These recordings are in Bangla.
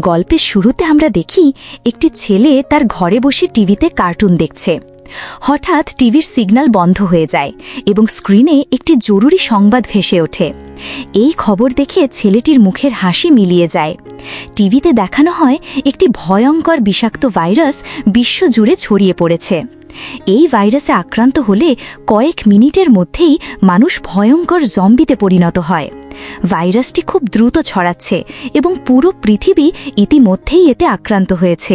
গল্পের শুরুতে আমরা দেখি একটি ছেলে তার ঘরে বসে টিভিতে কার্টুন দেখছে। হঠাৎ টিভির সিগন্যাল বন্ধ হয়ে যায় এবং স্ক্রিনে একটি জরুরি সংবাদ ভেসে ওঠে। এই খবর দেখে ছেলেটির মুখের হাসি মিলিয়ে যায়। টিভিতে দেখানো হয় একটি ভয়ঙ্কর বিষাক্ত ভাইরাস বিশ্বজুড়ে ছড়িয়ে পড়েছে। এই ভাইরাসে আক্রান্ত হলে কয়েক মিনিটের মধ্যেই মানুষ ভয়ঙ্কর জম্বিতে পরিণত হয়। ভাইরাসটি খুব দ্রুত ছড়াচ্ছে এবং পুরো পৃথিবী ইতিমধ্যেই এতে আক্রান্ত হয়েছে।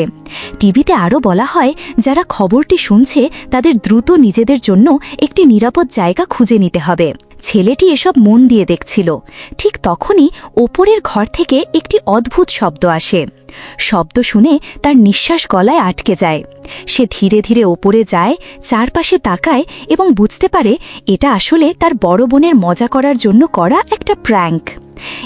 টিভিতে আরও বলা হয়, যারা খবরটি শুনছে, তাদের দ্রুত নিজেদের জন্য একটি নিরাপদ জায়গা খুঁজে নিতে হবে। ছেলেটি এসব মন দিয়ে দেখছিল। ঠিক তখনই ওপরের ঘর থেকে একটি অদ্ভুত শব্দ আসে। শব্দ শুনে তার নিঃশ্বাস গলায় আটকে যায়। সে ধীরে ধীরে ওপরে যায়, চারপাশে তাকায় এবং বুঝতে পারে এটা আসলে তার বড় বোনের মজা করার জন্য করা একটা প্র্যাঙ্ক।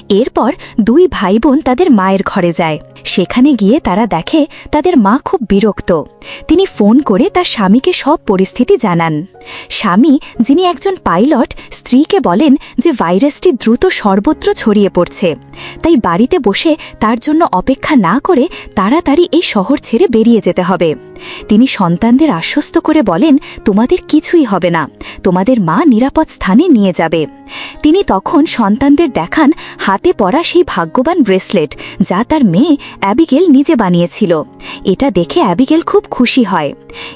এরপর দুই ভাই বোন তাদের মায়ের ঘরে যায়। সেখানে গিয়ে তারা দেখে তাদের মা খুব বিরক্ত। তিনি ফোন করে তার স্বামীকে সব পরিস্থিতি জানান। স্বামী, যিনি একজন পাইলট, স্ত্রীকে বলেন যে ভাইরাসটি দ্রুত সর্বত্র ছড়িয়ে পড়ছে। তাই বাড়িতে বসে তার জন্য অপেক্ষা না করে তাড়াতাড়ি এই শহর ছেড়ে বেরিয়ে যেতে হবে। তিনি সন্তানদের আশ্বস্ত করে বলেন, তোমাদের কিছুই হবে না। তোমাদের মা নিরাপদ স্থানে নিয়ে যাবে। তিনি তখন সন্তানদের দেখান হাতে পরা সেই ভাগ্যবান ব্রেসলেট যা তার মেয়ে অ্যাবিগেল নিজে বানিয়েছিল। এটা দেখে অ্যাবিগেল খুব খুশি হয়।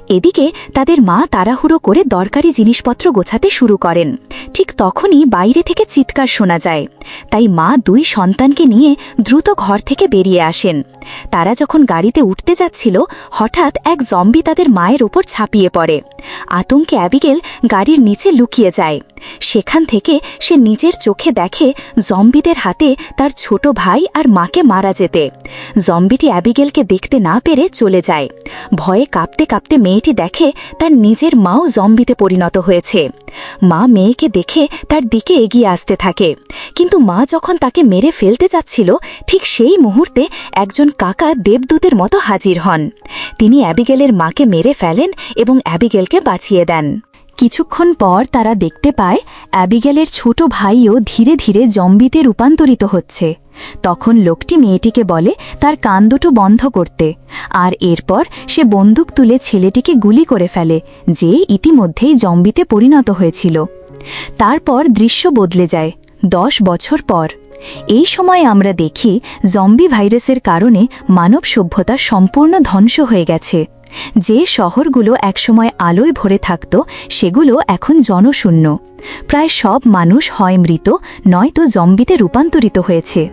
এদিকে তাদের মা তাড়াহুড়ো করে দরকারি জিনিসপত্র গোছাতে শুরু করেন। ঠিক তখনই বাইরে থেকে চিৎকার শোনা যায়। তাই মা দুই সন্তানকে নিয়ে দ্রুত ঘর থেকে বেরিয়ে আসেন। তারা যখন গাড়িতে উঠতে যাচ্ছিল, হঠাৎ এক জম্বি তাদের মায়ের ওপর ছাপিয়ে পড়ে। আতঙ্কে অ্যাবিগেল গাড়ির নিচে লুকিয়ে যায়। সেখান থেকে সে নিজের চোখে দেখে জম্বিদের হাতে তার ছোট ভাই আর মাকে মারা যেতে। জম্বিটি অ্যাবিগেলকে দেখতে না পেরে চলে যায়। ভয়ে কাঁপতে কাঁপতে মেয়েটি দেখে তার নিজের মাও জম্বিতে পরিণত হয়েছে। মা মেয়েকে দেখে তার দিকে এগিয়ে আসতে থাকে। কিন্তু মা যখন তাকে মেরে ফেলতে যাচ্ছিল, ঠিক সেই মুহূর্তে একজন কাকা দেবদূতের মতো হাজির হন। তিনি অ্যাবিগেলের মাকে মেরে ফেলেন এবং অ্যাবিগেলকে বাঁচিয়ে দেন। কিছুক্ষণ পর তারা দেখতে পায়, অ্যাবিগেলের ছোট ভাইও ধীরে ধীরে জম্বিতে রূপান্তরিত হচ্ছে। তখন লোকটি মেয়েটিকে বলে, তার কান দুটো বন্ধ করতে। আর এরপর সে বন্দুক তুলে ছেলেটিকে গুলি করে ফেলে, যে ইতিমধ্যেই জম্বিতে পরিণত হয়েছিল। তারপর দৃশ্য বদলে যায়। দশ বছর পর এই সময় আমরা দেখি জম্বি ভাইরাসের কারণে মানব সভ্যতা সম্পূর্ণ ধ্বংস হয়ে গেছে। যে শহরগুলো একসময় আলোয় ভরে থাকত, সেগুলো এখন জনশূন্য। প্রায় সব মানুষ হয় মৃত, নয়তো জম্বিতে রূপান্তরিত হয়েছে।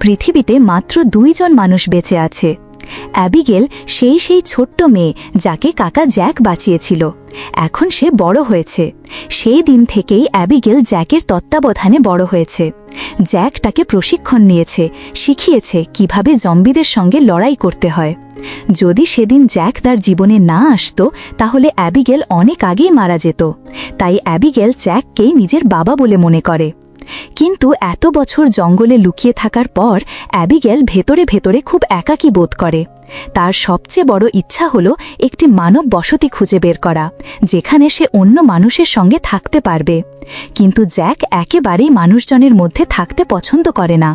পৃথিবীতে মাত্র দুইজন মানুষ বেঁচে আছে। অ্যাবিগেল সেই সেই ছোট্ট মেয়ে যাকে কাকা জ্যাক বাঁচিয়েছিল। এখন সে বড় হয়েছে। সেই দিন থেকেই অ্যাবিগেল জ্যাকের তত্ত্বাবধানে বড় হয়েছে। জ্যাক তাকে প্রশিক্ষণ নিয়েছে, শিখিয়েছে কীভাবে জম্বিদের সঙ্গে লড়াই করতে হয়। যদি সেদিন জ্যাক তার জীবনে না আসতো, তাহলে অ্যাবিগেল অনেক আগেই মারা যেত। তাই অ্যাবিগেল জ্যাককেই নিজের বাবা বলে মনে করে। কিন্তু এত বছর জঙ্গলে লুকিয়ে থাকার পর অ্যাবিগেল ভেতরে ভেতরে খুব একাকী বোধ করে। তার সবচেয়ে বড় ইচ্ছা হল একটি মানব বসতি খুঁজে বের করা, যেখানে সে অন্য মানুষের সঙ্গে থাকতে পারবে। কিন্তু জ্যাক একেবারেই মানুষজনের মধ্যে থাকতে পছন্দ করে না।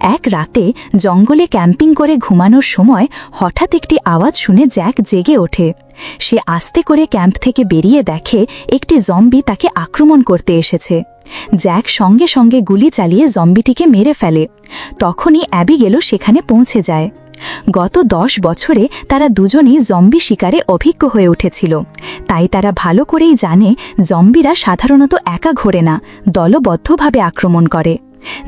এক রাতে জঙ্গলে ক্যাম্পিং করে ঘুমানোর সময় হঠাৎ একটি আওয়াজ শুনে জ্যাক জেগে ওঠে। সে আস্তে করে ক্যাম্প থেকে বেরিয়ে দেখে একটি জম্বি তাকে আক্রমণ করতে এসেছে। জ্যাক সঙ্গে সঙ্গে গুলি চালিয়ে জম্বিটিকে মেরে ফেলে। তখনই অ্যাবিগেলও সেখানে পৌঁছে যায়। গত দশ বছরে তারা দুজনেই জম্বি শিকারে অভিজ্ঞ হয়ে উঠেছিল। তাই তারা ভালো করেই জানে জম্বিরা সাধারণত একা ঘোরে না, দলবদ্ধভাবে আক্রমণ করে।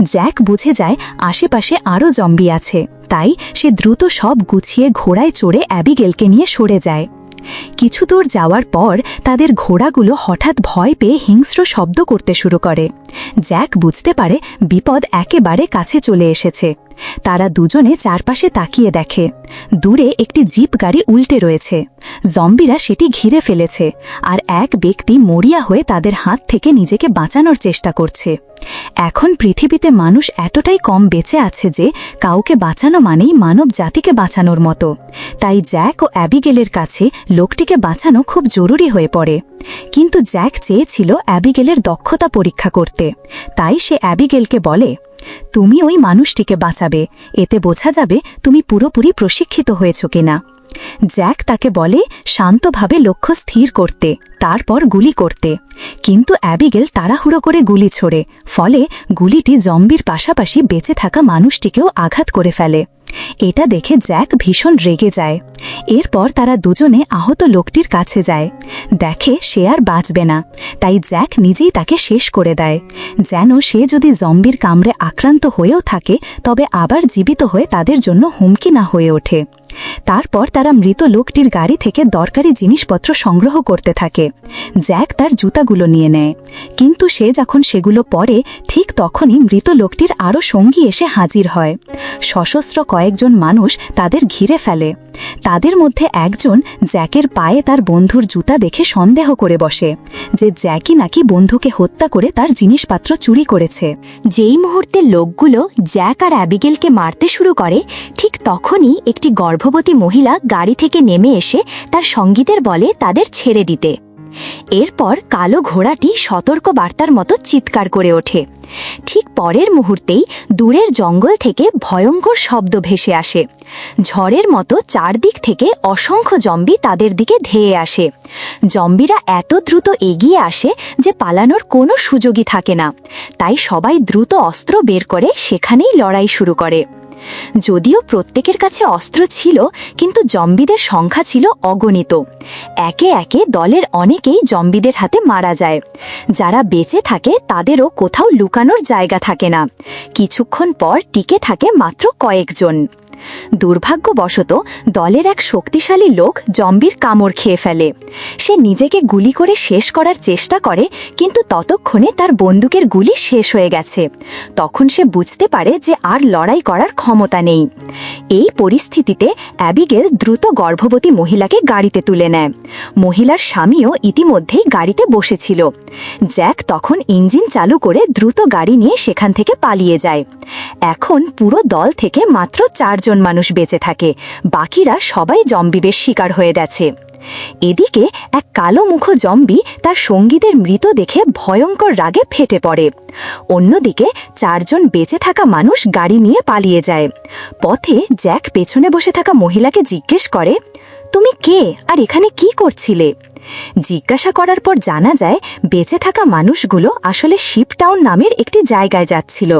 জ্যাক বুঝে যায় আশেপাশে আরও জম্বি আছে, তাই সে দ্রুত সব গুছিয়ে ঘোড়ায় চড়ে অ্যাবিগেলকে নিয়ে সরে যায়। কিছু দূর যাওয়ার পর তাদের ঘোড়াগুলো হঠাৎ ভয় পেয়ে হিংস্র শব্দ করতে শুরু করে। জ্যাক বুঝতে পারে বিপদ একেবারে কাছে চলে এসেছে। তারা দুজনে চারপাশে তাকিয়ে দেখে। দূরে একটি জিপ গাড়ি উল্টে রয়েছে। জম্বিরা সেটি ঘিরে ফেলেছে আর এক ব্যক্তি মরিয়া হয়ে তাদের হাত থেকে নিজেকে বাঁচানোর চেষ্টা করছে। এখন পৃথিবীতে মানুষ এতটাই কম বেঁচে আছে যে কাউকে বাঁচানো মানেই মানব জাতিকে বাঁচানোর মতো। তাই জ্যাক ও অ্যাবিগেলের কাছে লোকটিকে বাঁচানো খুব জরুরি হয়ে পড়ে। কিন্তু জ্যাক চেয়েছিল অ্যাবিগেলের দক্ষতা পরীক্ষা করতে। তাই সে অ্যাবিগেলকে বলে তুমি ওই মানুষটিকে বাঁচাবে। এতে বোঝা যাবে তুমি পুরোপুরি প্রশিক্ষিত হয়েছ কিনা। জ্যাক তাকে বলে, শান্তভাবে লক্ষ্য স্থির করতে, তারপর গুলি করতে। কিন্তু অ্যাবিগেল তাড়াহুড়ো করে গুলি ছোড়ে, ফলে গুলিটি জম্বির পাশাপাশি বেঁচে থাকা মানুষটিকেও আঘাত করে ফেলে। এটা দেখে জ্যাক ভীষণ রেগে যায়। এরপর তারা দুজনে আহত লোকটির কাছে যায়। দেখে সে আর বাঁচবে না। তাই জ্যাক নিজেই তাকে শেষ করে দেয়। যেন সে যদি জম্বির কামড়ে আক্রান্ত হয়েও থাকে, তবে আবার জীবিত হয়ে তাদের জন্য হুমকি না হয়ে ওঠে। তারপর তারা মৃত লোকটির গাড়ি থেকে দরকারি জিনিসপত্র সংগ্রহ করতে থাকে। জ্যাক তার জুতাগুলো নিয়ে নেয়। কিন্তু সে যখন সেগুলো পরে, ঠিক তখনই মৃত লোকটির আরও সঙ্গী এসে হাজির হয়। সশস্ত্র কয়েকজন মানুষ তাদের ঘিরে ফেলে। তাদের মধ্যে একজন জ্যাকের পায়ে তার বন্ধুর জুতা দেখে সন্দেহ করে বসে, যে জ্যাকি নাকি বন্ধুকে হত্যা করে তার জিনিসপত্র চুরি করেছে। যেই মুহূর্তে লোকগুলো জ্যাক আর অ্যাবিগেলকে মারতে শুরু করে, ঠিক তখনই একটি গর্ভবতী মহিলা গাড়ি থেকে নেমে এসে তার সঙ্গীদের বলে তাদের ছেড়ে দিতে। এরপর কালো ঘোড়াটি সতর্ক বার্তার মতো চিৎকার করে ওঠে। ঠিক পরের মুহূর্তেই দূরের জঙ্গল থেকে ভয়ঙ্কর শব্দ ভেসে আসে। ঝড়ের মতো চারদিক থেকে অসংখ্য জম্বি তাদের দিকে ধেয়ে আসে। জম্বিরা এত দ্রুত এগিয়ে আসে যে পালানোর কোনো সুযোগই থাকে না। তাই সবাই দ্রুত অস্ত্র বের করে সেখানেই লড়াই শুরু করে। যদিও প্রত্যেকের কাছে অস্ত্র ছিল, কিন্তু জম্বিদের সংখ্যা ছিল অগণিত। একে একে দলের অনেকেই জম্বিদের হাতে মারা যায়। যারা বেঁচে থাকে, তাদেরও কোথাও লুকানোর জায়গা থাকে না। কিছুক্ষণ পর টিকে থাকে মাত্র কয়েকজন। দুর্ভাগ্যবশত দলের এক শক্তিশালী লোক জম্বির কামড় খেয়ে ফেলে। সে নিজেকে গুলি করে শেষ করার চেষ্টা করে, কিন্তু ততক্ষণে তার বন্দুকের গুলি শেষ হয়ে গেছে। তখন সে বুঝতে পারে যে আর লড়াই করার ক্ষমতা নেই। এই পরিস্থিতিতে অ্যাবিগেল দ্রুত গর্ভবতী মহিলাকে গাড়িতে তুলে নেয়। মহিলার স্বামীও ইতিমধ্যেই গাড়িতে বসেছিল। জ্যাক তখন ইঞ্জিন চালু করে দ্রুত গাড়ি নিয়ে সেখান থেকে পালিয়ে যায়। এখন পুরো দল থেকে মাত্র চারজন মানুষ বেঁচে থাকে। বাকিরা সবাই জম্বিবের শিকার হয়ে গেছে। এদিকে এক কালো মুখ জম্বি তার সঙ্গীদের মৃত দেখে ভয়ঙ্কর রাগে ফেটে পড়ে। অন্যদিকে চারজন বেঁচে থাকা মানুষ গাড়ি নিয়ে পালিয়ে যায়। পথে জ্যাক পেছনে বসে থাকা মহিলাকে জিজ্ঞেস করে, তুমি কে? আর এখানে কি করছিলে? জিজ্ঞাসা করার পর জানা যায়, বেঁচে থাকা মানুষগুলো আসলে শিপটাউন নামের একটি জায়গায় যাচ্ছিল।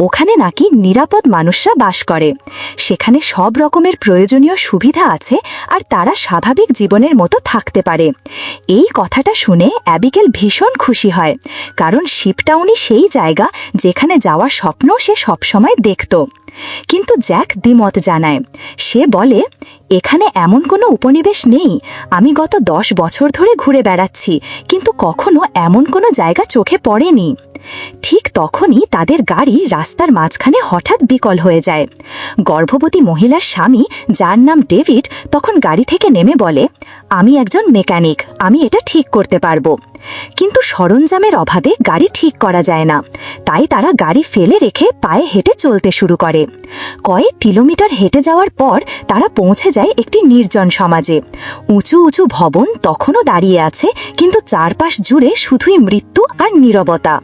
ওখানে নাকি নিরাপদ মানুষরা বাস করে। সেখানে সব রকমের প্রয়োজনীয় সুবিধা আছে আর তারা স্বাভাবিক জীবনের মতো থাকতে পারে। এই কথাটা শুনে অ্যাবিকেল ভীষণ খুশি হয়, কারণ শিপটাউনই সেই জায়গা যেখানে যাওয়ার স্বপ্ন সে সবসময় দেখত। কিন্তু জ্যাক দ্বিমত জানায়। সে বলে, এখানে এমন কোনো উপনিবেশ নেই। আমি গত দশ বছর ধরে ঘুরে বেড়াচ্ছি, কিন্তু কখনো এমন কোনো জায়গা চোখে পড়েনি। ঠিক তখনই তাদের গাড়ি রাস্তার মাঝখানে হঠাৎ বিকল হয়ে যায়। গর্ভবতী মহিলার স্বামী, যার নাম ডেভিড, তখন গাড়ি থেকে নেমে বলে, আমি একজন মেকানিক, আমি এটা ঠিক করতে পারব। কিন্তু সরঞ্জামের অভাবে গাড়ি ঠিক করা যায় না। তাই তারা গাড়ি ফেলে রেখে পায়ে হেঁটে চলতে শুরু করে। কয়েক কিলোমিটার হেঁটে যাওয়ার পর তারা পৌঁছে যায় একটি নির্জন সমাজে। উঁচু উঁচু ভবন তখনও দাঁড়িয়ে আছে, কিন্তু চারপাশ জুড়ে শুধুই মৃত্যু আর নীরবতা।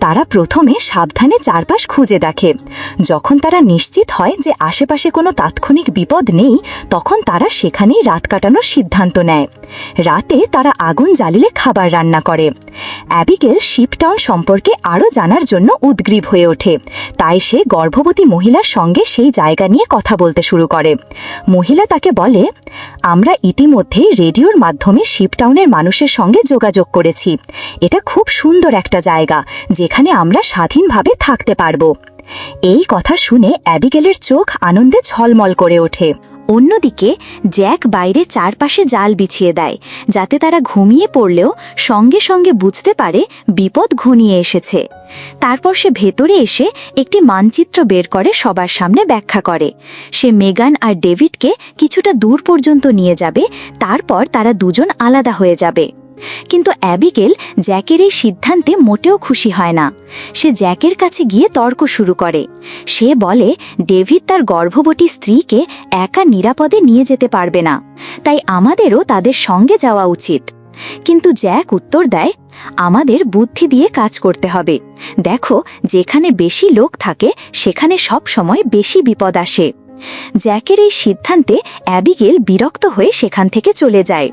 তারা প্রথমে সাবধানে চারপাশ খুঁজে দেখে। যখন তারা নিশ্চিত হয় যে আশেপাশে কোনো তাৎক্ষণিক বিপদ নেই, তখন তারা সেখানেই রাত কাটানোর সিদ্ধান্ত নেয়। রাতে তারা আগুন জ্বালিলে খাবার রান্না করে। অ্যাবিগেল শিপটাউন সম্পর্কে আরও জানার জন্য উদ্গ্রীব হয়ে ওঠে। তাই সে গর্ভবতী মহিলার সঙ্গে সেই জায়গা নিয়ে কথা বলতে শুরু করে। মহিলা তাকে বলে, আমরা ইতিমধ্যেই রেডিওর মাধ্যমে শিপটাউনের মানুষের সঙ্গে যোগাযোগ করেছি। এটা খুব সুন্দর একটা জায়গা। যেখানে আমরা স্বাধীনভাবে থাকতে পারব। এই কথা শুনে অ্যাবিগেলের চোখ আনন্দে ঝলমল করে ওঠে। অন্যদিকে, জ্যাক বাইরে চারপাশে জাল বিছিয়ে দেয়, যাতে তারা ঘুমিয়ে পড়লেও সঙ্গে সঙ্গে বুঝতে পারে বিপদ ঘনিয়ে এসেছে। তারপর সে ভেতরে এসে একটি মানচিত্র বের করে সবার সামনে ব্যাখ্যা করে। সে মেগান আর ডেভিডকে কিছুটা দূর পর্যন্ত নিয়ে যাবে, তারপর তারা দুজন আলাদা হয়ে যাবে। কিন্তু অ্যাবিগেল জ্যাকের এই সিদ্ধান্তে মোটেও খুশি হয় না। সে জ্যাকের কাছে গিয়ে তর্ক শুরু করে। সে বলে, ডেভিড তার গর্ভবতী স্ত্রীকে একা নিরাপদে নিয়ে যেতে পারবে না। তাই আমাদেরও তাদের সঙ্গে যাওয়া উচিত। কিন্তু জ্যাক উত্তর দেয়, আমাদের বুদ্ধি দিয়ে কাজ করতে হবে। দেখো, যেখানে বেশি লোক থাকে, সেখানে সব সময় বেশি বিপদ আসে। জ্যাকের এই সিদ্ধান্তে অ্যাবিগেল বিরক্ত হয়ে সেখান থেকে চলে যায়।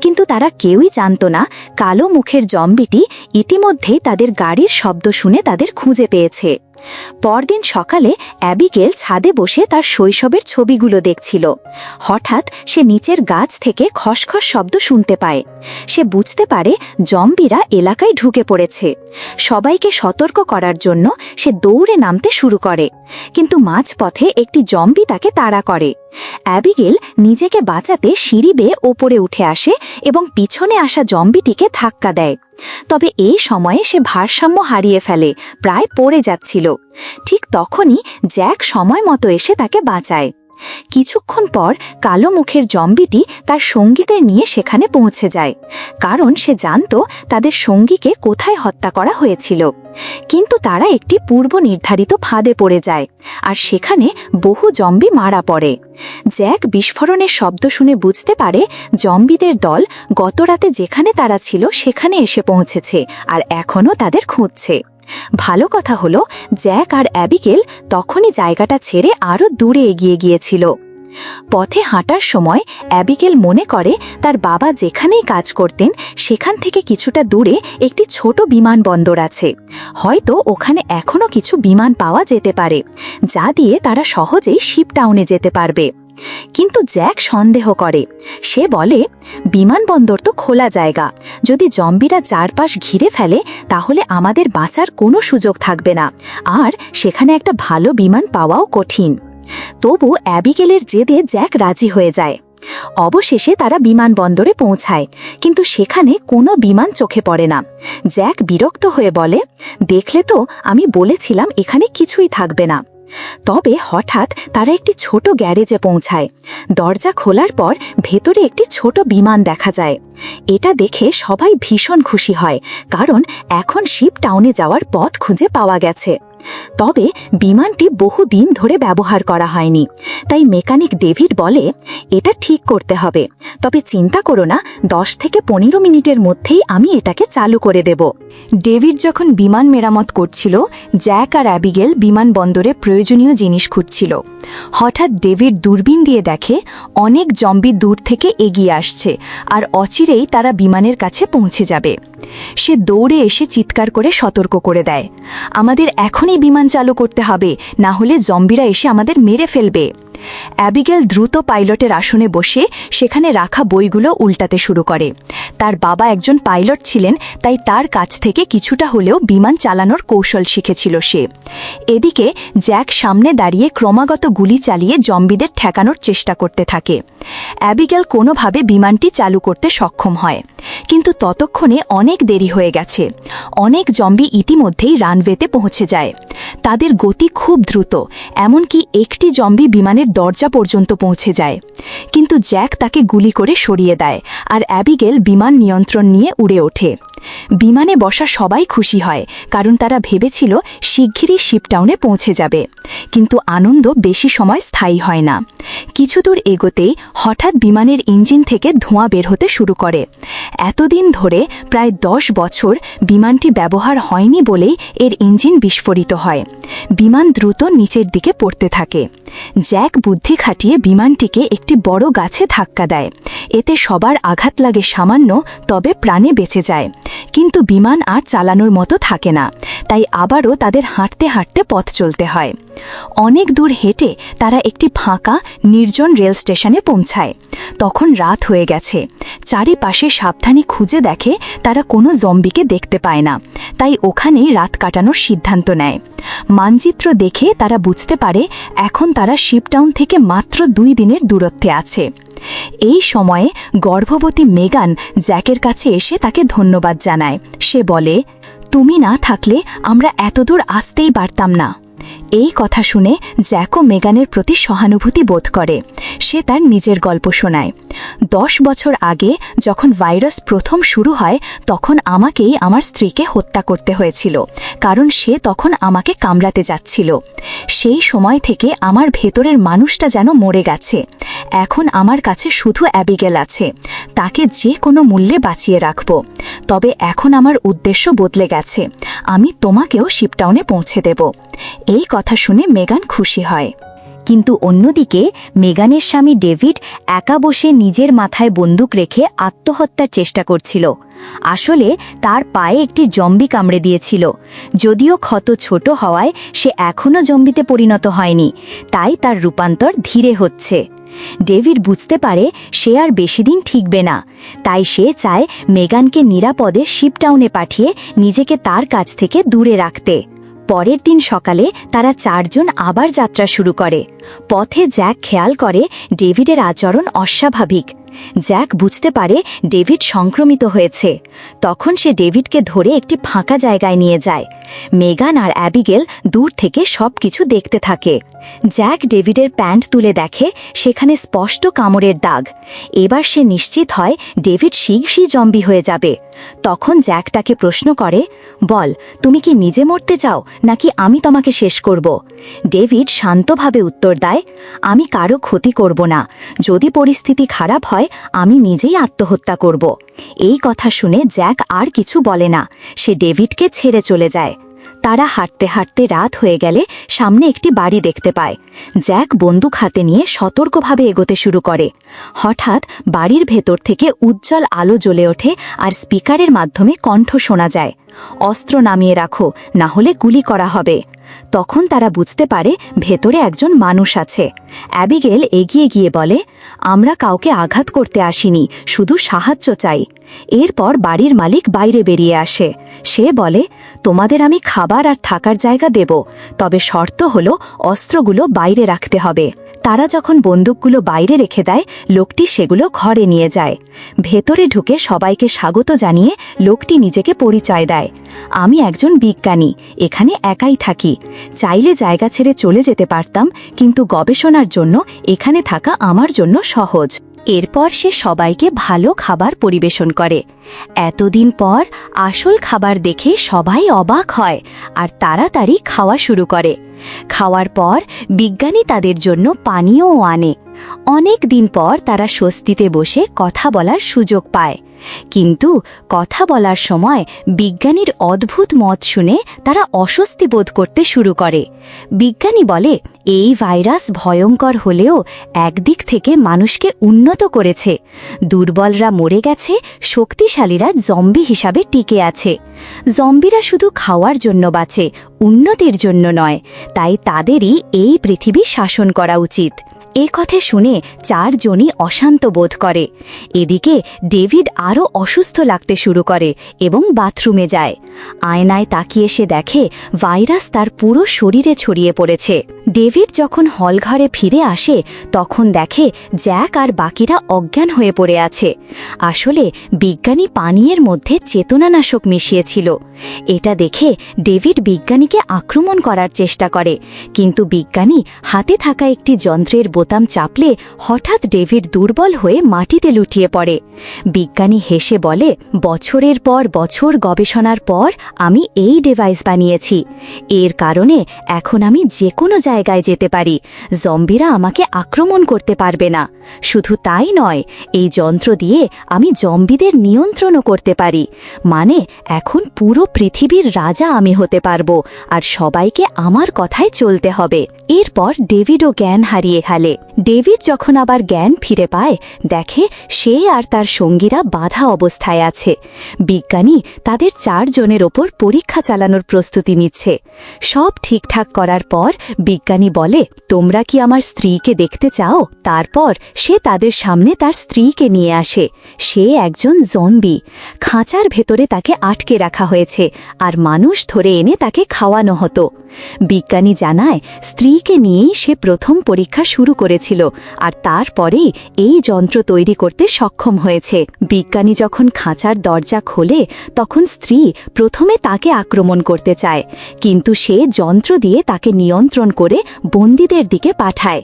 কিন্তু তারা কেউই জানত না কালো মুখের জম্বিটি ইতিমধ্যেই তাদের গাড়ির শব্দ শুনে তাদের খুঁজে পেয়েছে। পরদিন সকালে অ্যাবিগেল ছাদে বসে তার শৈশবের ছবিগুলো দেখছিল। হঠাৎ সে নিচের গাছ থেকে খসখস শব্দ শুনতে পায়। সে বুঝতে পারে জম্বিরা এলাকায় ঢুকে পড়েছে। সবাইকে সতর্ক করার জন্য সে দৌড়ে নামতে শুরু করে, কিন্তু মাঝপথে একটি জম্বি তাকে তাড়া করে। অ্যাবিগেল নিজেকে বাঁচাতে সিঁড়ি বেয়ে ওপরে উঠে আসে এবং পিছনে আসা জম্বিটিকে ধাক্কা দেয়। তবে এই সময়ে সে ভারসাম্য হারিয়ে ফেলে, প্রায় পড়ে যাচ্ছিল। ঠিক তখনই জ্যাক সময় মতো এসে তাকে বাঁচায়। কিছুক্ষণ পর কালো মুখের জম্বিটি তার সঙ্গীদের নিয়ে সেখানে পৌঁছে যায়, কারণ সে জানত তাদের সঙ্গীকে কোথায় হত্যা করা হয়েছিল। কিন্তু তারা একটি পূর্ব নির্ধারিত ফাঁদে পড়ে যায়, আর সেখানে বহু জম্বি মারা পড়ে। জ্যাক বিস্ফোরণের শব্দ শুনে বুঝতে পারে জম্বিদের দল গতরাতে যেখানে তারা ছিল সেখানে এসে পৌঁছেছে, আর এখনও তাদের খুঁজছে। ভালো কথা হলো, জ্যাক আর অ্যাবিগেল তখনই জায়গাটা ছেড়ে আরও দূরে এগিয়ে গিয়েছিল। পথে হাঁটার সময় অ্যাবিগেল মনে করে তার বাবা যেখানেই কাজ করতেন, সেখান থেকে কিছুটা দূরে একটি ছোট বিমানবন্দর আছে। হয়তো ওখানে এখনও কিছু বিমান পাওয়া যেতে পারে, যা দিয়ে তারা সহজেই শিপটাউনে যেতে পারবে। কিন্তু জ্যাক সন্দেহ করে। সে বলে, বিমানবন্দর তো খোলা জায়গা। যদি জম্বিরা চারপাশ ঘিরে ফেলে, তাহলে আমাদের বাঁচার কোনো সুযোগ থাকবে না। আর সেখানে একটা ভালো বিমান পাওয়াও কঠিন। তবু অ্যাবিগেলের জেদে জ্যাক রাজি হয়ে যায়। অবশেষে তারা বিমানবন্দরে পৌঁছায়, কিন্তু সেখানে কোনো বিমান চোখে পড়ে না। জ্যাক বিরক্ত হয়ে বলে, দেখলে তো আমি বলেছিলাম এখানে কিছুই থাকবে না। তবে হঠাৎ তারা একটি ছোট গ্যারেজে পৌঁছায়। দরজা খোলার পর ভেতরে একটি ছোট বিমান দেখা যায়। এটা দেখে সবাই ভীষণ খুশি হয়, কারণ এখন শিপ টাউনে যাওয়ার পথ খুঁজে পাওয়া গেছে। তবে বিমানটি বহু দিন ধরে ব্যবহার করা হয়নি। তাই মেকানিক ডেভিড বলে, এটা ঠিক করতে হবে। তবে চিন্তা করো না, দশ থেকে পনেরো মিনিটের মধ্যেই আমি এটাকে চালু করে দেব। ডেভিড যখন বিমান মেরামত করছিল, জ্যাক আর অ্যাবিগেল বিমানবন্দরে প্রয়োজনীয় জিনিস খুঁজছিল। হঠাৎ ডেভিড দূরবীন দিয়ে দেখে, অনেক জম্বি দূর থেকে এগিয়ে আসছে আর অচিরেই তারা বিমানের কাছে পৌঁছে যাবে। সে দৌড়ে এসে চিৎকার করে সতর্ক করে দেয়। আমাদের এখনই বিমান চালু করতে হবে, না হলে জম্বিরা এসে আমাদের মেরে ফেলবে। অ্যাবিগেল দ্রুত পাইলটের আসনে বসে সেখানে রাখা বইগুলো উল্টাতে শুরু করে। তার বাবা একজন পাইলট ছিলেন, তাই তার কাছ থেকে কিছুটা হলেও বিমান চালানোর কৌশল শিখেছিল সে। এদিকে জ্যাক সামনে দাঁড়িয়ে ক্রমাগত গুলি চালিয়ে জম্বিদের ঠেকানোর চেষ্টা করতে থাকে। অ্যাবিগেল কোনোভাবে বিমানটি চালু করতে সক্ষম হয়, কিন্তু ততক্ষণে অনেক দেরি হয়ে গেছে। অনেক জম্বি ইতিমধ্যেই রানওয়েতে পৌঁছে যায়। তাদের গতি খুব দ্রুত, এমনকি একটি জম্বি বিমানের দরজা পর্যন্ত পৌঁছে যায়। কিন্তু জ্যাক তাকে গুলি করে সরিয়ে দেয় আর অ্যাবিগেল বিমান নিয়ন্ত্রণ নিয়ে উড়ে ওঠে। বিমানে বসা সবাই খুশি হয়, কারণ তারা ভেবেছিল শিগগিরই শিপটাউনে পৌঁছে যাবে। কিন্তু আনন্দ বেশি সময় স্থায়ী হয় না। কিছু দূর এগোতেই হঠাৎ বিমানের ইঞ্জিন থেকে ধোঁয়া বের হতে শুরু করে। এতদিন ধরে প্রায় দশ বছর বিমানটি ব্যবহার হয়নি বলেই এর ইঞ্জিন বিস্ফোরিত হয়। বিমান দ্রুত নিচের দিকে পড়তে থাকে। জ্যাক বুদ্ধি খাটিয়ে বিমানটিকে একটি বড় গাছে ধাক্কা দেয়। এতে সবার আঘাত লাগে সামান্য, তবে প্রাণে বেঁচে যায়। কিন্তু বিমান আর চালানোর মতো থাকে না, তাই আবারও তাদের হাঁটতে হাঁটতে পথ চলতে হয়। অনেক দূর হেঁটে তারা একটি ফাঁকা, নির্জন রেল স্টেশনে পৌঁছায়। তখন রাত হয়ে গেছে। চারিপাশে সাবধানে খুঁজে দেখে তারা কোনো জম্বিকে দেখতে পায় না, তাই ওখানেই রাত কাটানোর সিদ্ধান্ত নেয়। মানচিত্র দেখে তারা বুঝতে পারে, এখন তারা শিপটাউন থেকে মাত্র দুই দিনের দূরত্বে আছে। এই সময়ে গর্ভবতী মেগান জ্যাকের কাছে এসে তাকে ধন্যবাদ জানায়। সে বলে, তুমি না থাকলে আমরা এতদূর আসতেই পারতাম না। এই কথা শুনে জ্যাকো মেগানের প্রতি সহানুভূতি বোধ করে। সে তার নিজের গল্প শোনায়। দশ বছর আগে যখন ভাইরাস প্রথম শুরু হয়, তখন আমাকেই আমার স্ত্রীকে হত্যা করতে হয়েছিল, কারণ সে তখন আমাকে কামড়াতে যাচ্ছিল। সেই সময় থেকে আমার ভেতরের মানুষটা যেন মরে গেছে। এখন আমার কাছে শুধু অ্যাবিগেল আছে। তাকে যে কোনো মূল্যে বাঁচিয়ে রাখব। তবে এখন আমার উদ্দেশ্য বদলে গেছে। আমি তোমাকেও শিপটাউনে পৌঁছে দেব। এই কথা শুনে মেগান খুশি হয়। কিন্তু অন্যদিকে মেগানের স্বামী ডেভিড একা বসে নিজের মাথায় বন্দুক রেখে আত্মহত্যার চেষ্টা করছিল। আসলে তার পায়ে একটি জম্বি কামড়ে দিয়েছিল। যদিও ক্ষত ছোট হওয়ায় সে এখনও জম্বিতে পরিণত হয়নি। তাই তার রূপান্তর ধীরে হচ্ছে। ডেভিড বুঝতে পারে সে আর বেশি দিন ঠিকবে না। তাই সে চায় মেগানকে নিরাপদে শিপটাউনে পাঠিয়ে নিজেকে তার কাছ থেকে দূরে রাখতে। পরের দিন সকালে তারা চারজন আবার যাত্রা শুরু করে। পথে জ্যাক খেয়াল করে ডেভিডের আচরণ অস্বাভাবিক। জ্যাক বুঝতে পারে ডেভিড সংক্রমিত হয়েছে। তখন সে ডেভিডকে ধরে একটি ফাঁকা জায়গায় নিয়ে যায়। মেগান আর অ্যাবিগেল দূর থেকে সব কিছু দেখতে থাকে। জ্যাক ডেভিডের প্যান্ট তুলে দেখে, সেখানে স্পষ্ট কামড়ের দাগ। এবার সে নিশ্চিত হয় ডেভিড শীঘ্রই জম্বি হয়ে যাবে। তখন জ্যাক তাকে প্রশ্ন করে, বল, তুমি কি নিজে মরতে চাও, নাকি আমি তোমাকে শেষ করব? ডেভিড শান্তভাবে উত্তর দেয়, আমি কারও ক্ষতি করব না। যদি পরিস্থিতি খারাপ হয়, আমি নিজেই আত্মহত্যা করব। এই কথা শুনে জ্যাক আর কিছু বলে না। সে ডেভিডকে ছেড়ে চলে যায়। তারা হাঁটতে হাঁটতে রাত হয়ে গেলে সামনে একটি বাড়ি দেখতে পায়। জ্যাক বন্দুক হাতে নিয়ে সতর্কভাবে এগোতে শুরু করে। হঠাৎ বাড়ির ভেতর থেকে উজ্জ্বল আলো জ্বলে ওঠে আর স্পিকারের মাধ্যমে কণ্ঠ শোনা যায়। অস্ত্র নামিয়ে রাখো, না হলে গুলি করা হবে। তখন তারা বুঝতে পারে ভেতরে একজন মানুষ আছে। অ্যাবিগেল এগিয়ে গিয়ে বলে, আমরা কাউকে আঘাত করতে আসিনি, শুধু সাহায্য চাই। এরপর বাড়ির মালিক বাইরে বেরিয়ে আসে। সে বলে, তোমাদের আমি খাবার আর থাকার জায়গা দেব, তবে শর্ত হলো অস্ত্রগুলো বাইরে রাখতে হবে। তারা যখন বন্দুকগুলো বাইরে রেখে দেয়, লোকটি সেগুলো ঘরে নিয়ে যায়। ভেতরে ঢুকে সবাইকে স্বাগত জানিয়ে লোকটি নিজেকে পরিচয় দেয়। আমি একজন বিজ্ঞানী, এখানে একাই থাকি। চাইলে জায়গা ছেড়ে চলে যেতে পারতাম, কিন্তু গবেষণার জন্য এখানে থাকা আমার জন্য সহজ। এরপর সে সবাইকে ভালো খাবার পরিবেশন করে। এতদিন পর আসল খাবার দেখে সবাই অবাক হয় আর তাড়াতাড়ি খাওয়া শুরু করে। খাওয়ার পর বিজ্ঞানী তাদের জন্য পানীয়ও আনে। অনেক দিন পর তারা স্বস্তিতে বসে কথা বলার সুযোগ পায়। কিন্তু কথা বলার সময় বিজ্ঞানীর অদ্ভুত মত শুনে তারা অস্বস্তি বোধ করতে শুরু করে। বিজ্ঞানী বলে, এই ভাইরাস ভয়ঙ্কর হলেও একদিক থেকে মানুষকে উন্নত করেছে। দুর্বলরা মরে গেছে, শক্তিশালীরা জম্বি হিসাবে টিকে আছে। জম্বিরা শুধু খাওয়ার জন্য বাঁচে, উন্নতির জন্য নয়। তাই তাদেরই এই পৃথিবী শাসন করা উচিত। এ কথা শুনে চারজনই অশান্ত বোধ করে। এদিকে ডেভিড আরও অসুস্থ লাগতে শুরু করে এবং বাথরুমে যায়। আয়নায় তাকিয়ে সে দেখে ভাইরাস তার পুরো শরীরে ছড়িয়ে পড়েছে। ডেভিড যখন হলঘরে ফিরে আসে, তখন দেখে জ্যাক আর বাকিরা অজ্ঞান হয়ে পড়ে আছে। আসলে বিজ্ঞানী পানীয়ের মধ্যে চেতনানাশক মিশিয়েছিল। এটা দেখে ডেভিড বিজ্ঞানীকে আক্রমণ করার চেষ্টা করে, কিন্তু বিজ্ঞানী হাতে থাকা একটি যন্ত্রের বোতাম চাপলে হঠাৎ ডেভিড দুর্বল হয়ে মাটিতে লুটিয়ে পড়ে। বিজ্ঞানী হেসে বলে, বছরের পর বছর গবেষণার পর আমি এই ডিভাইস বানিয়েছি। এর কারণে এখন আমি যে কোনো জায়গায় যেতে পারি। জম্বিরা আমাকে আক্রমণ করতে পারবে না। শুধু তাই নয়, এই যন্ত্র দিয়ে আমি জম্বিদের নিয়ন্ত্রণও করতে পারি। মানে এখন পুরো পৃথিবীর রাজা আমি হতে পারব, আর সবাইকে আমার কথায় চলতে হবে। এরপর ডেভিডও জ্ঞান হারিয়ে ফেলে ডেভিড যখন আবার জ্ঞান ফিরে পায়, দেখে সে আর তার সঙ্গীরা বাধা অবস্থায় আছে। বিজ্ঞানী তাদের চারজনের ওপর পরীক্ষা চালানোর প্রস্তুতি নিচ্ছে। সব ঠিকঠাক করার পর বিজ্ঞানী বলে, তোমরা কি আমার স্ত্রীকে দেখতে চাও? তারপর সে তাদের সামনে তার স্ত্রীকে নিয়ে আসে। সে একজন জম্বি খাঁচার ভেতরে তাকে আটকে রাখা হয়েছে আর মানুষ ধরে এনে তাকে খাওয়ানো হতো। বিজ্ঞানী জানায়, স্ত্রীকে নিয়েই সে প্রথম পরীক্ষা শুরু করেছিল আর তারপরেই এই যন্ত্র তৈরি করতে সক্ষম হয়েছে। বিজ্ঞানী যখন খাঁচার দরজা খোলে, তখন স্ত্রী প্রথমে তাকে আক্রমণ করতে চায়, কিন্তু সে যন্ত্র দিয়ে তাকে নিয়ন্ত্রণ করে বন্দীদের দিকে পাঠায়।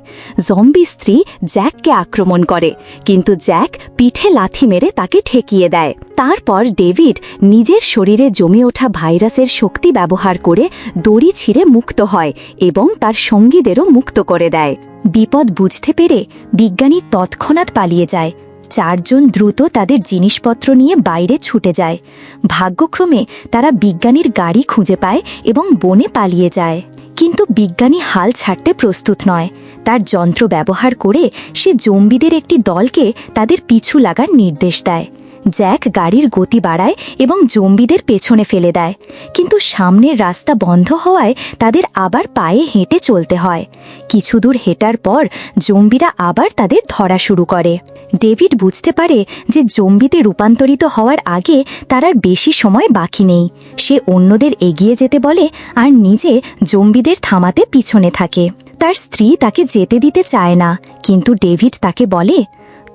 জম্বি স্ত্রী জ্যাককে আক্রমণ করে। কিন্তু জ্যাক পিঠে লাথি মেরে তাকে ঠেকিয়ে দেয়। তারপর ডেভিড নিজের শরীরে জমে ওঠা ভাইরাসের শক্তি ব্যবহার করে দড়ি ছিঁড়ে মুক্ত হয় এবং তার সঙ্গীদেরও মুক্ত করে দেয়। বিপদ বুঝতে পেরে বিজ্ঞানী তৎক্ষণাৎ পালিয়ে যায়। চারজন দ্রুত তাদের জিনিসপত্র নিয়ে বাইরে ছুটে যায়। ভাগ্যক্রমে তারা বিজ্ঞানীর গাড়ি খুঁজে পায় এবং বনে পালিয়ে যায়। কিন্তু বিজ্ঞানী হাল ছাড়তে প্রস্তুত নয়। তার যন্ত্র ব্যবহার করে সে জম্বিদের একটি দলকে তাদের পিছু লাগার নির্দেশ দেয়। জ্যাক গাড়ির গতি বাড়ায় এবং জম্বিদের পেছনে ফেলে দেয়। কিন্তু সামনের রাস্তা বন্ধ হওয়ায় তাদের আবার পায়ে হেঁটে চলতে হয়। কিছু দূর হেঁটার পর জম্বিরা আবার তাদের ধরা শুরু করে। ডেভিড বুঝতে পারে যে জম্বিতে রূপান্তরিত হওয়ার আগে তার আর বেশি সময় বাকি নেই। সে অন্যদের এগিয়ে যেতে বলে আর নিজে জম্বিদের থামাতে পিছনে থাকে। তার স্ত্রী তাকে যেতে দিতে চায় না, কিন্তু ডেভিড তাকে বলে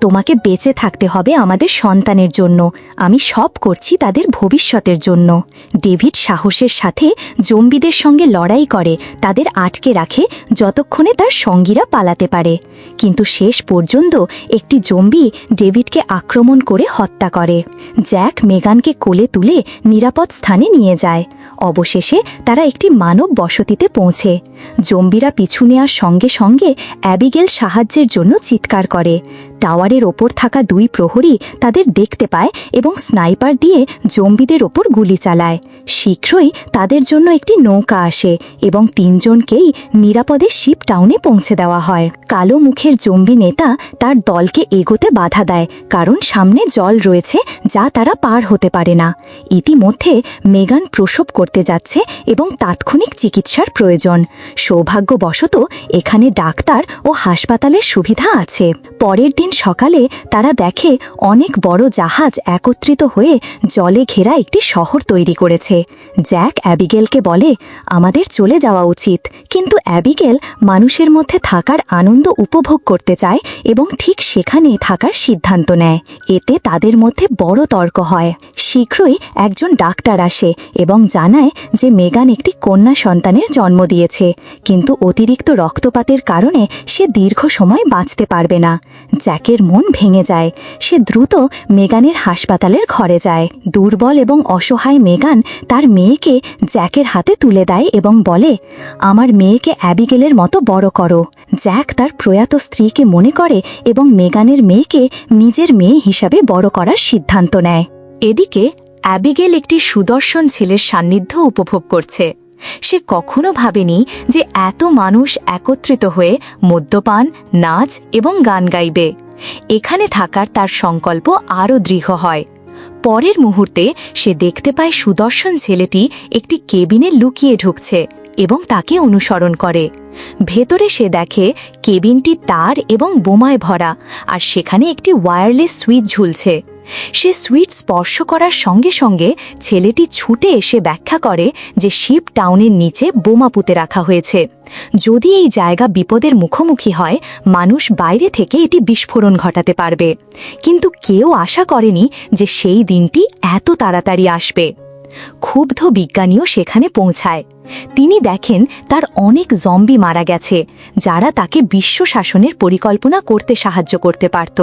তোমাকে বেঁচে থাকতে হবে আমাদের সন্তানের জন্য। আমি সব করছি তাদের ভবিষ্যতের জন্য। ডেভিড সাহসের সাথে জম্বিদের সঙ্গে লড়াই করে, তাদের আটকে রাখে যতক্ষণে তার সঙ্গীরা পালাতে পারে। কিন্তু শেষ পর্যন্ত একটি জম্বি ডেভিডকে আক্রমণ করে হত্যা করে। জ্যাক মেগানকে কোলে তুলে নিরাপদ স্থানে নিয়ে যায়। অবশেষে তারা একটি মানব বসতিতে পৌঁছে। জম্বিরা পিছু নেওয়ার সঙ্গে সঙ্গে অ্যাবিগেল সাহায্যের জন্য চিৎকার করে। টাওয়ারের ওপর থাকা দুই প্রহরী তাদের দেখতে পায় এবং স্নাইপার দিয়ে জম্বিদের ওপর গুলি চালায়। শীঘ্রই তাদের জন্য একটি নৌকা আসে এবং তিনজনকেই নিরাপদে শিপ টাউনে পৌঁছে দেওয়া হয়। কালো মুখের জম্বি নেতা তার দলকে এগোতে বাধা দেয়, কারণ সামনে জল রয়েছে যা তারা পার হতে পারে না। ইতিমধ্যে মেগান প্রসব করতে যাচ্ছে এবং তাৎক্ষণিক চিকিৎসার প্রয়োজন। সৌভাগ্যবশত এখানে ডাক্তার ও হাসপাতালের সুবিধা আছে। পরের দিন সকালে তারা দেখে অনেক বড় জাহাজ একত্রিত হয়ে জলে ঘেরা একটি শহর তৈরি করেছে। জ্যাক অ্যাবিগেলকে বলে, আমাদের চলে যাওয়া উচিত। কিন্তু অ্যাবিগেল মানুষের মধ্যে থাকার আনন্দ উপভোগ করতে চায় এবং ঠিক সেখানেই থাকার সিদ্ধান্ত নেয়। এতে তাদের মধ্যে বড় তর্ক হয়। শীঘ্রই একজন ডাক্তার আসে এবং জানায় যে মেগান একটি কন্যা সন্তানের জন্ম দিয়েছে। কিন্তু অতিরিক্ত রক্তপাতের কারণে সে দীর্ঘ সময় বাঁচতে পারবে না। জ্যাকের মন ভেঙে যায়। সে দ্রুত মেগানের হাসপাতালের ঘরে যায়। দুর্বল এবং অসহায় মেগান তার মেয়েকে জ্যাকের হাতে তুলে দেয় এবং বলে, আমার মেয়েকে অ্যাবিগেলের মতো বড় করো। জ্যাক তার প্রয়াত স্ত্রীকে মনে করে এবং মেগানের মেয়েকে নিজের মেয়ে হিসাবে বড় করার সিদ্ধান্ত নেয়। এদিকে অ্যাবিগেল একটি সুদর্শন ছেলের সান্নিধ্য উপভোগ করছে। সে কখনো ভাবেনি যে এত মানুষ একত্রিত হয়ে মদ্যপান, নাচ এবং গান গাইবে। এখানে থাকার তার সংকল্প আরও দৃঢ় হয়। পরের মুহূর্তে সে দেখতে পায় সুদর্শন ছেলেটি একটি কেবিনে লুকিয়ে ঢুকছে এবং তাকে অনুসরণ করে। ভেতরে সে দেখে কেবিনটি তার এবং বোমায় ভরা, আর সেখানে একটি ওয়্যারলেস সুইচ ঝুলছে। সে সুইচ স্পর্শ করার সঙ্গে সঙ্গে ছেলেটি ছুটে এসে ব্যাখ্যা করে যে শিপ টাউনের নিচে বোমা পুঁতে রাখা হয়েছে। যদি এই জায়গা বিপদের মুখোমুখি হয়, মানুষ বাইরে থেকে এটি বিস্ফোরণ ঘটাতে পারবে। কিন্তু কেউ আশা করেনি যে সেই দিনটি এত তাড়াতাড়ি আসবে। ক্ষুব্ধ বিজ্ঞানীও সেখানে পৌঁছায়। তিনি দেখেন তার অনেক জম্বি মারা গেছে, যারা তাকে বিশ্ব শাসনের পরিকল্পনা করতে সাহায্য করতে পারত।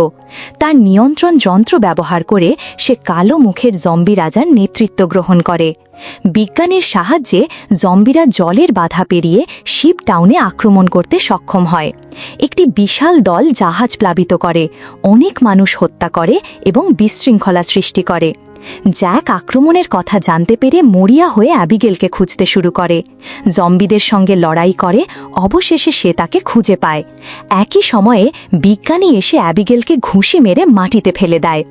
তার নিয়ন্ত্রণ যন্ত্র ব্যবহার করে সে কালো মুখের জম্বি রাজার নেতৃত্ব গ্রহণ করে। বিজ্ঞানের সাহায্যে জম্বিরা জলের বাধা পেরিয়ে শিপ টাউনে আক্রমণ করতে সক্ষম হয়। একটি বিশাল দল জাহাজ প্লাবিত করে, অনেক মানুষ হত্যা করে এবং বিশৃঙ্খলা সৃষ্টি করে। জ্যাক আক্রমণের কথা জানতে পেরে মরিয়া হয়ে অ্যাবিগেলকে খুঁজতে শুরু করে। জম্বিদের সঙ্গে লড়াই করে, অবশেষে সে তাকে খুঁজে পায়। একই সময়ে বিজ্ঞানী এসে অ্যাবিগেলকে ঘুষি মেরে মাটিতে ফেলে দেয়।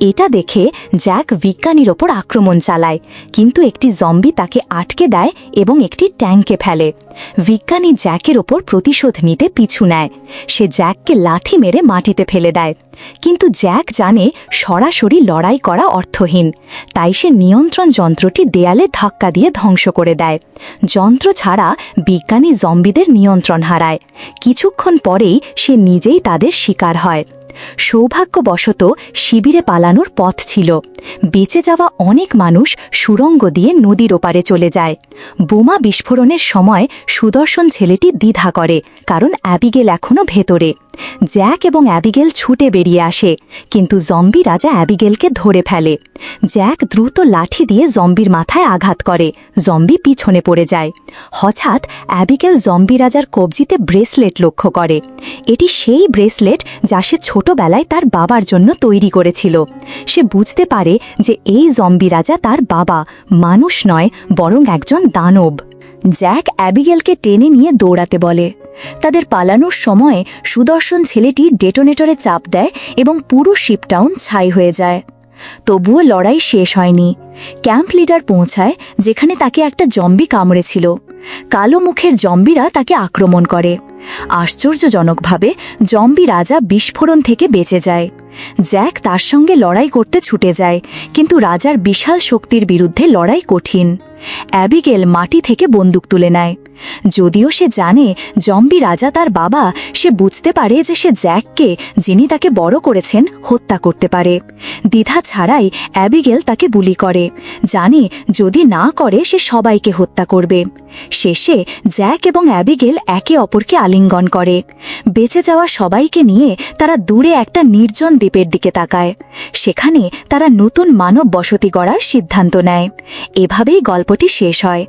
এটা দেখে জ্যাক বিজ্ঞানীর ওপর আক্রমণ চালায়, কিন্তু একটি জম্বি তাকে আটকে দেয় এবং একটি ট্যাঙ্কে ফেলে। বিজ্ঞানী জ্যাকের ওপর প্রতিশোধ নিতে পিছু নেয়। সে জ্যাককে লাথি মেরে মাটিতে ফেলে দেয়। কিন্তু জ্যাক জানে সরাসরি লড়াই করা অর্থহীন তাই সে নিয়ন্ত্রণ যন্ত্রটি দেয়ালে ধাক্কা দিয়ে ধ্বংস করে দেয়। যন্ত্র ছাড়া বিজ্ঞানী জম্বিদের নিয়ন্ত্রণ হারায়। কিছুক্ষণ পরেই সে নিজেই তাদের শিকার হয়। সৌভাগ্যবশত শিবিরে পালানোর পথ ছিল। বেঁচে যাওয়া অনেক মানুষ সুরঙ্গ দিয়ে নদীর ওপারে চলে যায়। বোমা বিস্ফোরণের সময় সুদর্শন ছেলেটি দ্বিধা করে, কারণ অ্যাবিগেল এখনও ভেতরে। জ্যাক এবং অ্যাবিগেল ছুটে বেরিয়ে আসে, কিন্তু জম্বি রাজা অ্যাবিগেলকে ধরে ফেলে। জ্যাক দ্রুত লাঠি দিয়ে জম্বির মাথায় আঘাত করে, জম্বি পিছনে পড়ে যায়। হঠাৎ অ্যাবিগেল জম্বি রাজার কবজিতে ব্রেসলেট লক্ষ্য করে। এটি সেই ব্রেসলেট যা সে ছোটবেলায় তার বাবার জন্য তৈরি করেছিল। সে বুঝতে পারে যে এই জম্বি রাজা তার বাবা, মানুষ নয়, বরং একজন দানব। জ্যাক অ্যাবিগেলকে টেনে নিয়ে দৌড়াতে বলে। তাদের পালানোর সময় সুদর্শন ছেলেটি ডেটোনেটরে চাপ দেয় এবং পুরো শিপটাউন ছাই হয়ে যায়। তবুও লড়াই শেষ হয়নি। ক্যাম্প লিডার পৌঁছায়, যেখানে তাকে একটা জম্বি কামড়েছিল। কালো মুখের জম্বিরা তাকে আক্রমণ করে। আশ্চর্যজনকভাবে জম্বি রাজা বিস্ফোরণ থেকে বেঁচে যায়। জ্যাক তার সঙ্গে লড়াই করতে ছুটে যায়, কিন্তু রাজার বিশাল শক্তির বিরুদ্ধে লড়াই কঠিন। অ্যাবিগেল মাটি থেকে বন্দুক তুলে নেয়। যদিও সে জানে জম্বি রাজা তার বাবা, সে বুঝতে পারে যে সে জ্যাককে, যিনি তাকে বড় করেছেন, হত্যা করতে পারে। দ্বিধা ছাড়াই অ্যাবিগেল তাকে বুলি করে। জানে যদি না করে, সে সবাইকে হত্যা করবে। শেষে জ্যাক এবং অ্যাবিগেল একে অপরকে আলিঙ্গন করে। বেঁচে যাওয়া সবাইকে নিয়ে তারা দূরে একটা নির্জন দ্বীপের দিকে তাকায়। সেখানে তারা নতুন মানব বসতি গড়ার সিদ্ধান্ত নেয়। এভাবেই গল্পটি শেষ হয়।